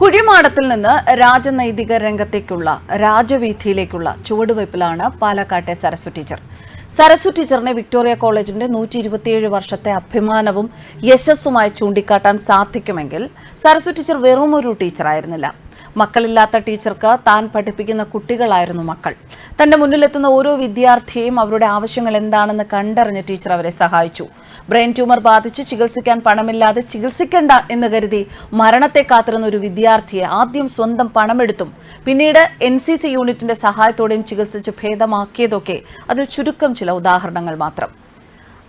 കുഴിമാടത്തിൽ നിന്ന് രാജനൈതിക രംഗത്തേക്കുള്ള രാജവീഥിയിലേക്കുള്ള ചുവടുവയ്പിലാണ് പാലക്കാട്ടെ സരസു ടീച്ചർ. സരസു ടീച്ചറിനെ വിക്ടോറിയ കോളേജിന്റെ നൂറ്റി ഇരുപത്തിയേഴ് വർഷത്തെ അഭിമാനവും യശസ്സുമായി ചൂണ്ടിക്കാട്ടാൻ സാധിക്കുമെങ്കിൽ സരസു ടീച്ചർ വെറും ഒരു ടീച്ചറായിരുന്നില്ല. മക്കളില്ലാത്ത ടീച്ചർക്ക് താൻ പഠിപ്പിക്കുന്ന കുട്ടികളായിരുന്നു മക്കൾ. തന്റെ മുന്നിലെത്തുന്ന ഓരോ വിദ്യാർത്ഥിയെയും അവരുടെ ആവശ്യങ്ങൾ എന്താണെന്ന് കണ്ടറിഞ്ഞ് ടീച്ചർ അവരെ സഹായിച്ചു. ബ്രെയിൻ ട്യൂമർ ബാധിച്ച് ചികിത്സിക്കാൻ പണമില്ലാതെ ചികിത്സിക്കേണ്ട എന്ന് കരുതി മരണത്തെ കാത്തിരുന്ന ഒരു വിദ്യാർത്ഥിയെ ആദ്യം സ്വന്തം പണമെടുത്തും പിന്നീട് എൻ സി സി യൂണിറ്റിന്റെ സഹായത്തോടെയും ചികിത്സിച്ച് ഭേദമാക്കിയതൊക്കെ അതിൽ ചുരുക്കം ചില ഉദാഹരണങ്ങൾ മാത്രം.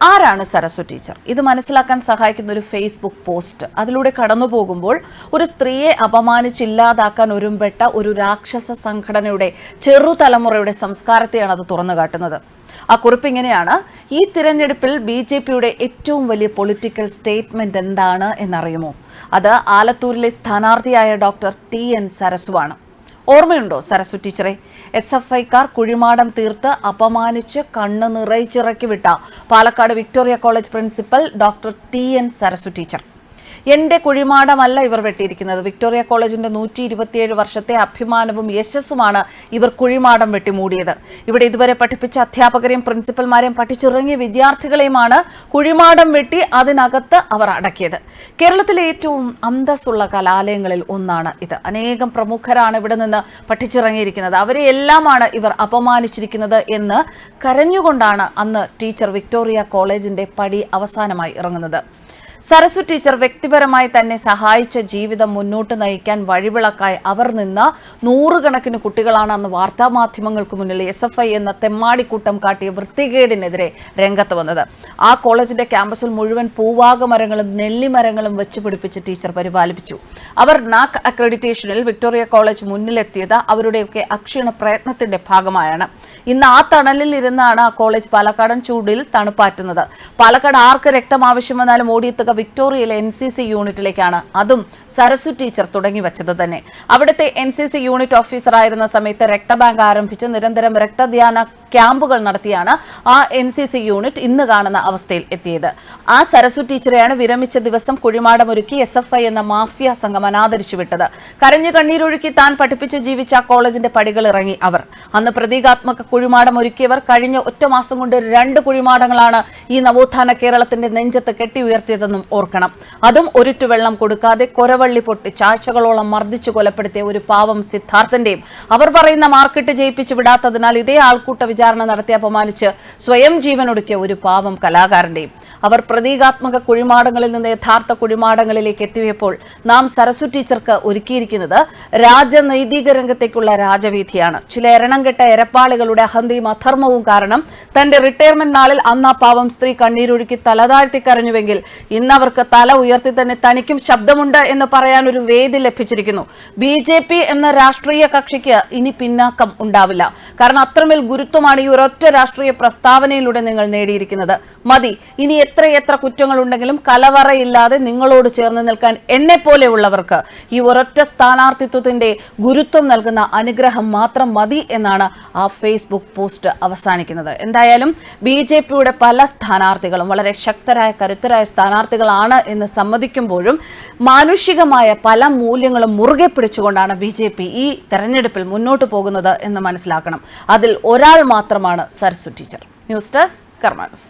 ആരാണ് സരസ്വ ടീച്ചർ? ഇത് മനസ്സിലാക്കാൻ സഹായിക്കുന്ന ഒരു ഫേസ്ബുക്ക് പോസ്റ്റ് അതിലൂടെ കടന്നു പോകുമ്പോൾ ഒരു സ്ത്രീയെ അപമാനിച്ചില്ലാതാക്കാൻ ഒരുമ്പെട്ട ഒരു രാക്ഷസ സംഘടനയുടെ ചെറുതലമുറയുടെ സംസ്കാരത്തെയാണ് അത് തുറന്നു കാട്ടുന്നത്. ആ കുറിപ്പ് ഇങ്ങനെയാണ്. ഈ തിരഞ്ഞെടുപ്പിൽ ബി ജെ പിയുടെ ഏറ്റവും വലിയ പൊളിറ്റിക്കൽ സ്റ്റേറ്റ്മെന്റ് എന്താണ് എന്നറിയുമോ? അത് ആലത്തൂരിലെ സ്ഥാനാർത്ഥിയായ ഡോക്ടർ ടി എൻ സരസുവാണ്. ഓർമ്മയുണ്ടോ സരസ്വ ടീച്ചറെ? എസ് എഫ് ഐക്കാർ കുഴിമാടം തീർത്ത് അപമാനിച്ച് കണ്ണ് നിറയിച്ചിറക്കി വിട്ട Palakkad Victoria college principal doctor T N Saraswathi teacher. എന്റെ കുഴിമാടമല്ല ഇവർ വെട്ടിയിരിക്കുന്നത്. വിക്ടോറിയ കോളേജിന്റെ നൂറ്റി ഇരുപത്തിയേഴ് വർഷത്തെ അഭിമാനവും യശസ്സുമാണ് ഇവർ കുഴിമാടം വെട്ടിമൂടിയത്. ഇവിടെ ഇതുവരെ പഠിപ്പിച്ച അധ്യാപകരെയും പ്രിൻസിപ്പൽമാരെയും പഠിച്ചിറങ്ങിയ വിദ്യാർത്ഥികളെയുമാണ് കുഴിമാടം വെട്ടി അതിനകത്ത് അവർ അടക്കിയത്. കേരളത്തിലെ ഏറ്റവും അന്തസ്സുള്ള കലാലയങ്ങളിൽ ഒന്നാണ് ഇത്. അനേകം പ്രമുഖരാണ് ഇവിടെ നിന്ന് പഠിച്ചിറങ്ങിയിരിക്കുന്നത്. അവരെ എല്ലാമാണ് ഇവർ അപമാനിച്ചിരിക്കുന്നത് എന്ന് കരഞ്ഞുകൊണ്ടാണ് അന്ന് ടീച്ചർ വിക്ടോറിയ കോളേജിന്റെ പടി അവസാനമായി ഇറങ്ങുന്നത്. സരസ്വ ടീച്ചർ വ്യക്തിപരമായി തന്നെ സഹായിച്ച ജീവിതം മുന്നോട്ട് നയിക്കാൻ വഴിവിളക്കായി അവർ നിന്ന നൂറുകണക്കിന് കുട്ടികളാണ് അന്ന് വാർത്താമാധ്യമങ്ങൾക്ക് മുന്നിൽ എസ് എഫ് ഐ എന്ന തെമ്മാടിക്കൂട്ടം കാട്ടിയ വൃത്തികേടിനെതിരെ രംഗത്ത് വന്നത്. ആ കോളേജിന്റെ ക്യാമ്പസിൽ മുഴുവൻ പൂവാക മരങ്ങളും നെല്ലിമരങ്ങളും വെച്ച് പിടിപ്പിച്ച് ടീച്ചർ പരിപാലിപ്പിച്ചു. അവർ നാക് അക്രഡിറ്റേഷനിൽ വിക്ടോറിയ കോളേജ് മുന്നിലെത്തിയത് അവരുടെയൊക്കെ അക്ഷീണ പ്രയത്നത്തിന്റെ ഭാഗമായാണ്. ഇന്ന് ആ തണലിൽ ഇരുന്നാണ് ആ കോളേജ് പാലക്കാടൻ ചൂടിൽ തണുപ്പാറ്റുന്നത്. പാലക്കാട് ആർക്ക് രക്തം ആവശ്യം വന്നാലും ഓടിയെത്തുക വിക്ടോറിയയിലെ എൻ സി സി യൂണിറ്റിലേക്കാണ്. അതും സരസു ടീച്ചർ തുടങ്ങി വെച്ചത് തന്നെ. അവിടുത്തെ എൻ സി സി യൂണിറ്റ് ഓഫീസറായിരുന്ന സമയത്ത് രക്തബാങ്ക് ആരംഭിച്ച്. നിരന്തരം രക്തധ്യാന ക്യാമ്പുകൾ നടത്തിയാണ് ആ എൻ സി സി യൂണിറ്റ് ഇന്ന് കാണുന്ന അവസ്ഥയിൽ എത്തിയത്. ആ സരസു ടീച്ചറെയാണ് വിരമിച്ച ദിവസം കുഴിമാടമൊരുക്കി എസ് എഫ് ഐ എന്ന മാഫിയ സംഘം അനാദരിച്ചു വിട്ടത് കരഞ്ഞു കണ്ണീരൊഴുക്കി താൻ പഠിപ്പിച്ച് ജീവിച്ച കോളേജിന്റെ പടികൾ ഇറങ്ങി അവർ. അന്ന് പ്രതീകാത്മക കുഴിമാടം ഒരുക്കിയവർ കഴിഞ്ഞ ഒറ്റ മാസം കൊണ്ട് രണ്ട് കുഴിമാടങ്ങളാണ് ഈ നവോത്ഥാന കേരളത്തിന്റെ നെഞ്ചത്ത് കെട്ടി ഉയർത്തിയതെന്നും ഓർക്കണം. അതും ഒരുറ്റു വെള്ളം കൊടുക്കാതെ കൊരവള്ളി പൊട്ടി ചാഴ്ചകളോളം മർദ്ദിച്ചു കൊലപ്പെടുത്തിയ ഒരു പാവം സിദ്ധാർത്ഥന്റെയും അവർ പറയുന്ന മാർക്കറ്റ് ജയിപ്പിച്ചു വിടാത്തതിനാൽ ഇതേ ആൾക്കൂട്ട വിചാരണ നടത്തി അപമാനിച്ച് സ്വയം ജീവനൊടുക്കിയ ഒരു പാവം കലാകാരന്റെയും. അവർ പ്രതീകാത്മക കുഴിമാടങ്ങളിൽ നിന്ന് യഥാർത്ഥ കുഴിമാടങ്ങളിലേക്ക് എത്തിയപ്പോൾ നാം സരസു ടീച്ചർക്ക് ഒരുക്കിയിരിക്കുന്നത് രാജനൈതിക രംഗത്തേക്കുള്ള രാജവീഥിയാണ്. ചില എരണം കെട്ട എരപ്പാളികളുടെ അഹന്തയും അധർമ്മവും കാരണം തന്റെ റിട്ടയർമെന്റ് നാളിൽ അന്ന് പാവം സ്ത്രീ കണ്ണീരൊഴുക്കി തലതാഴ്ത്തി കരഞ്ഞുവെങ്കിൽ ഇന്ന് അവർക്ക് തല ഉയർത്തി തന്നെ തനിക്കും ശബ്ദമുണ്ട് എന്ന് പറയാൻ ഒരു വേദി ലഭിച്ചിരിക്കുന്നു. ബി എന്ന രാഷ്ട്രീയ കക്ഷിക്ക് ഇനി പിന്നാക്കം ഉണ്ടാവില്ല. കാരണം അത്രമേൽ ഗുരുത്വമാണ് ഈ ഒരൊറ്റ രാഷ്ട്രീയ പ്രസ്താവനയിലൂടെ നിങ്ങൾ നേടിയിരിക്കുന്നത്. മതി ഇനി എത്ര എത്ര കുറ്റങ്ങൾ ഉണ്ടെങ്കിലും കലവറയില്ലാതെ നിങ്ങളോട് ചേർന്ന് നിൽക്കാൻ എന്നെ പോലെയുള്ളവർക്ക് ഈ ഒരൊറ്റ സ്ഥാനാർത്ഥിത്വത്തിന്റെ ഗുരുത്വം നൽകുന്ന അനുഗ്രഹം മാത്രം മതി എന്നാണ് ആ ഫേസ്ബുക്ക് പോസ്റ്റ് അവസാനിക്കുന്നത്. എന്തായാലും ബി ജെ പിയുടെ പല സ്ഥാനാർത്ഥികളും വളരെ ശക്തരായ കരുത്തരായ സ്ഥാനാർത്ഥികളാണ് എന്ന് സമ്മതിക്കുമ്പോഴും മാനുഷികമായ പല മൂല്യങ്ങളും മുറുകെ പിടിച്ചുകൊണ്ടാണ് ബി ഈ തെരഞ്ഞെടുപ്പിൽ മുന്നോട്ട് പോകുന്നത് എന്ന് മനസ്സിലാക്കണം. അതിൽ ഒരാൾ മാത്രമാണ് സരസ്വ ടീച്ചർ. News desk കർമാനസ്